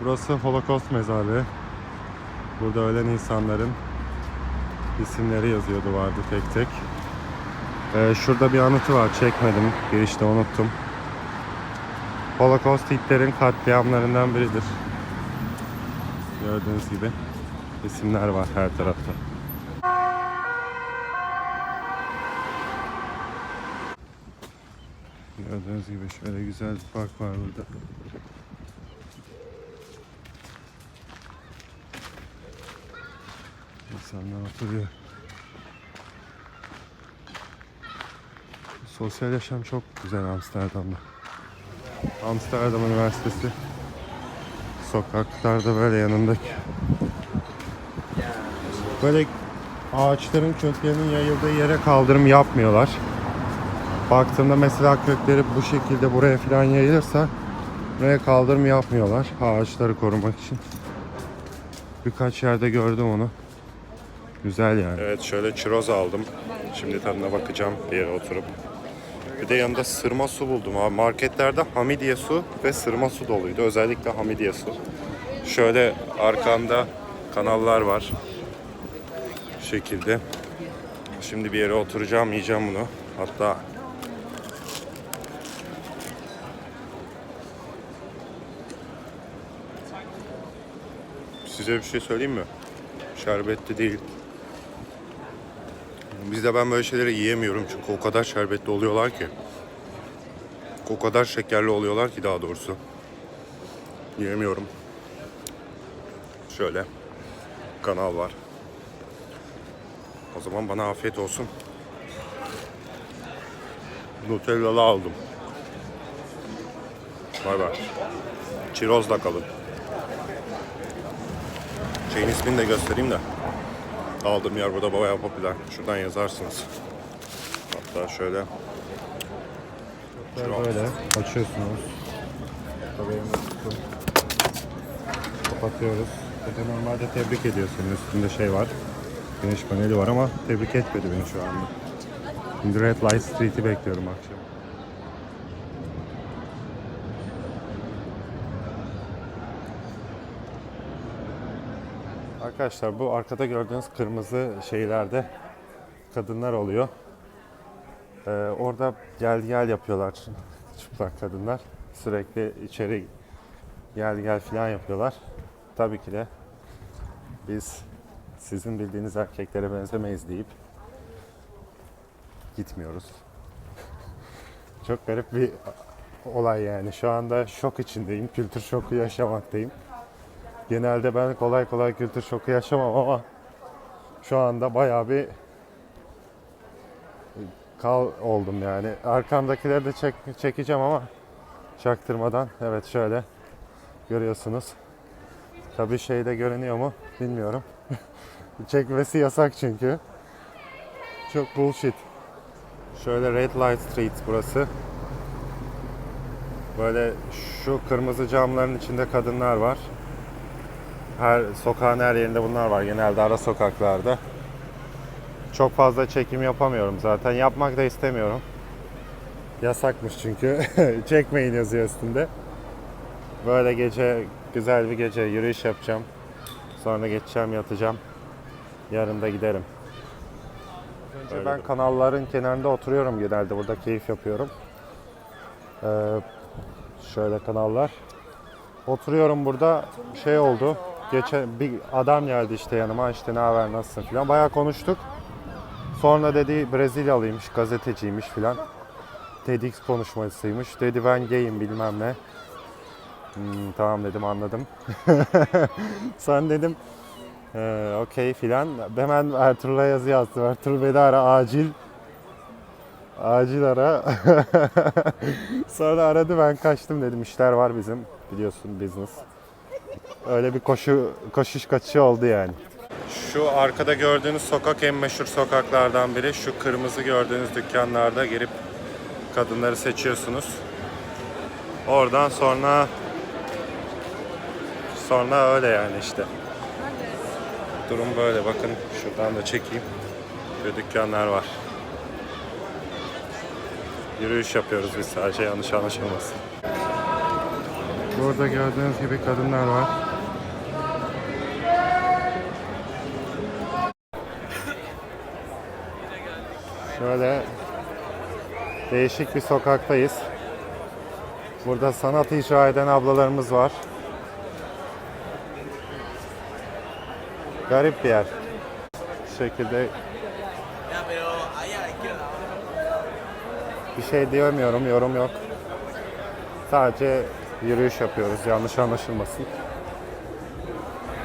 Burası Holocaust mezarlığı. Burada ölen insanların isimleri yazıyor duvarda tek tek. Ee, şurada bir anıtı var. Çekmedim. Girişte unuttum. Holocaust Hitler'in katliamlarından biridir. Gördüğünüz gibi isimler var her tarafta. Gördüğünüz gibi şöyle güzel bir park var burada. İnsanlar oturuyor. Sosyal yaşam çok güzel Amsterdam'da. Amsterdam Üniversitesi sokaklarda böyle yanındaki böyle ağaçların köklerinin yayıldığı yere kaldırım yapmıyorlar. Baktığımda mesela kökleri bu şekilde buraya falan yayılırsa buraya kaldırım yapmıyorlar ağaçları korumak için. Birkaç yerde gördüm onu. Güzel yani. Evet şöyle çiroz aldım. Şimdi tadına bakacağım bir yere oturup. Bir de yanında sırma su buldum abi. Marketlerde hamidiye su ve sırma su doluydu. Özellikle hamidiye su. Şöyle arkamda kanallar var. Bu şekilde. Şimdi bir yere oturacağım, yiyeceğim bunu. Hatta Size bir şey söyleyeyim mi? Şerbetli değil. Bizde ben böyle şeyleri yiyemiyorum çünkü o kadar şerbetli oluyorlar ki. O kadar şekerli oluyorlar ki daha doğrusu. Yiyemiyorum. Şöyle kanal var. O zaman bana afiyet olsun. Nutellalı aldım. Bay bay. Çirozla kalın. Şeyin ismini de göstereyim de. Aldığım yer burada bayağı popüler. Şuradan yazarsınız. Hatta şöyle. Böyle açıyorsunuz. Kapatıyoruz. Burada normalde tebrik ediyorsun. Üstünde şey var. Güneş paneli var ama tebrik etmedi beni şu anda. Red Light Street'i bekliyorum akşam. Arkadaşlar bu arkada gördüğünüz kırmızı şeylerde kadınlar oluyor. Ee, orada gel gel yapıyorlar çıplak kadınlar. Sürekli içeri gel gel falan yapıyorlar. Tabii ki de biz sizin bildiğiniz erkeklere benzemeyiz deyip gitmiyoruz. Çok garip bir olay yani. Şu anda şok içindeyim. Kültür şoku yaşamaktayım. Genelde ben kolay kolay kültür şoku yaşamam ama şu anda bayağı bir kal oldum yani. Arkamdakileri de çek, çekeceğim ama çaktırmadan. Evet şöyle görüyorsunuz. Tabii şeyde görünüyor mu bilmiyorum. Çekmesi yasak çünkü. Çok bullshit. Şöyle Red Light Street burası. Böyle şu kırmızı camların içinde kadınlar var. Her sokağın her yerinde bunlar var. Genelde ara sokaklarda. Çok fazla çekim yapamıyorum zaten. Yapmak da istemiyorum. Yasakmış çünkü. Çekmeyin yazıyor üstünde. Böyle gece güzel bir gece yürüyüş yapacağım. Sonra geçeceğim yatacağım. Yarın da giderim. Önce ben kanalların kenarında oturuyorum genelde. Burada keyif yapıyorum. Ee, şöyle kanallar. Oturuyorum burada şey oldu. Geçen bir adam geldi işte yanıma işte ne haber nasılsın filan. Bayağı konuştuk. Sonra dedi Brezilyalıymış, gazeteciymiş filan. TEDx konuşmacısıymış. Dedi ben gayim bilmem ne. Hmm, tamam dedim anladım. Sen dedim ee, okey filan. Hemen Ertuğrul'a yazı yazdım. Ertuğrul beni ara acil. Acil ara. Sonra aradı ben kaçtım dedim işler var bizim. Biliyorsun business. Öyle bir koşu koşuş kaçışı oldu yani. Şu arkada gördüğünüz sokak en meşhur sokaklardan biri. Şu kırmızı gördüğünüz dükkanlarda girip kadınları seçiyorsunuz. Oradan sonra sonra öyle yani işte. Durum böyle bakın şuradan da çekeyim. Şu dükkanlar var. Yürüyüş yapıyoruz biz sadece yanlış anlaşılmasın. Burada gördüğünüz gibi kadınlar var. Şöyle değişik bir sokaktayız. Burada sanat icra eden ablalarımız var. Garip bir yer. Bu şekilde bir şey diyemiyorum, yorum yok. Sadece yürüyüş yapıyoruz, yanlış anlaşılmasın.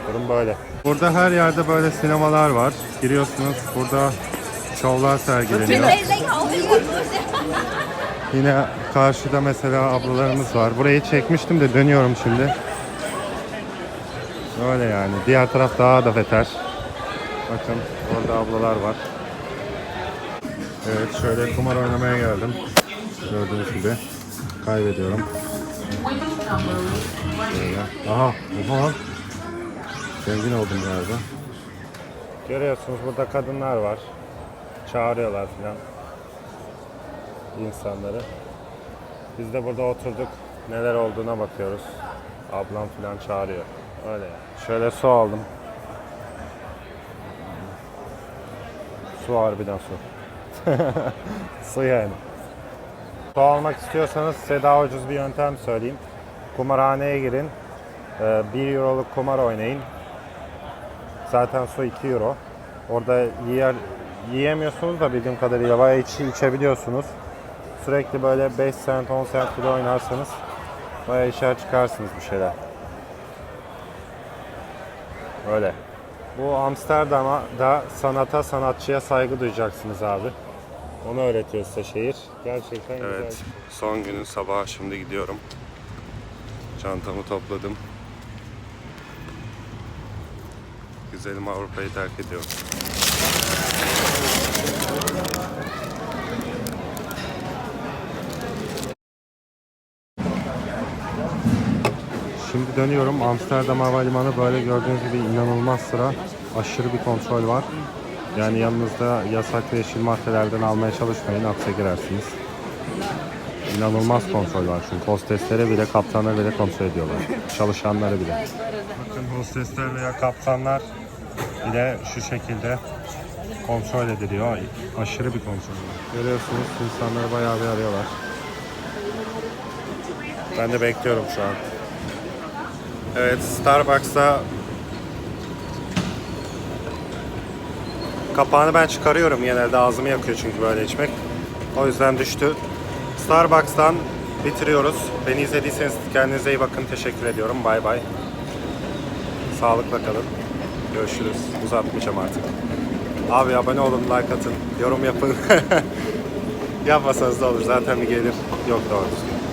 Durum böyle. Burada her yerde böyle sinemalar var. Giriyorsunuz, burada şovlar sergileniyor. Yine karşıda mesela ablalarımız var. Burayı çekmiştim de dönüyorum şimdi. Öyle yani. Diğer taraf daha da beter. Bakın orada ablalar var. Evet şöyle kumar oynamaya geldim. Gördüğünüz gibi. Kaybediyorum. Şöyle. Aha. Aha. Zengin oldum galiba. Görüyorsunuz burada kadınlar var. Çağırıyorlar filan insanları. Biz de burada oturduk. Neler olduğuna bakıyoruz. Ablam falan çağırıyor. Öyle yani. Şöyle su aldım. Su harbiden su. su yani. Su almak istiyorsanız size daha ucuz bir yöntem söyleyeyim. Kumarhaneye girin. 1 euroluk kumar oynayın. Zaten su 2 euro. Orada yer, yiyemiyorsunuz da bildiğim kadarıyla bayağı içi içebiliyorsunuz. Sürekli böyle 5 cent 10 cent bile oynarsanız bayağı işler çıkarsınız bir şeyler. Öyle. Bu Amsterdam'a da sanata sanatçıya saygı duyacaksınız abi. Onu öğretiyor size şehir. Gerçekten güzel. Evet. Son günün sabahı şimdi gidiyorum. Çantamı topladım. Güzelim Avrupa'yı terk ediyorum. Şimdi dönüyorum. Amsterdam Havalimanı böyle gördüğünüz gibi inanılmaz sıra. Aşırı bir kontrol var. Yani yanınızda yasak ve yeşil maddelerden almaya çalışmayın. Hapse girersiniz. İnanılmaz kontrol var çünkü hostesleri bile kaptanları bile kontrol ediyorlar. Çalışanları bile. Bakın hostesler veya kaptanlar bile şu şekilde kontrol ediliyor. Aşırı bir kontrol var. Görüyorsunuz insanları bayağı bir arıyorlar. Ben de bekliyorum şu an. Evet Starbucks'ta kapağını ben çıkarıyorum genelde ağzımı yakıyor çünkü böyle içmek. O yüzden düştü. Starbucks'tan bitiriyoruz. Beni izlediyseniz kendinize iyi bakın. Teşekkür ediyorum. Bay bay. Sağlıkla kalın. Görüşürüz. Uzatmayacağım artık. Abi abone olun, like atın, yorum yapın. Yapmasanız da olur. Zaten bir gelir yok doğru düzgün.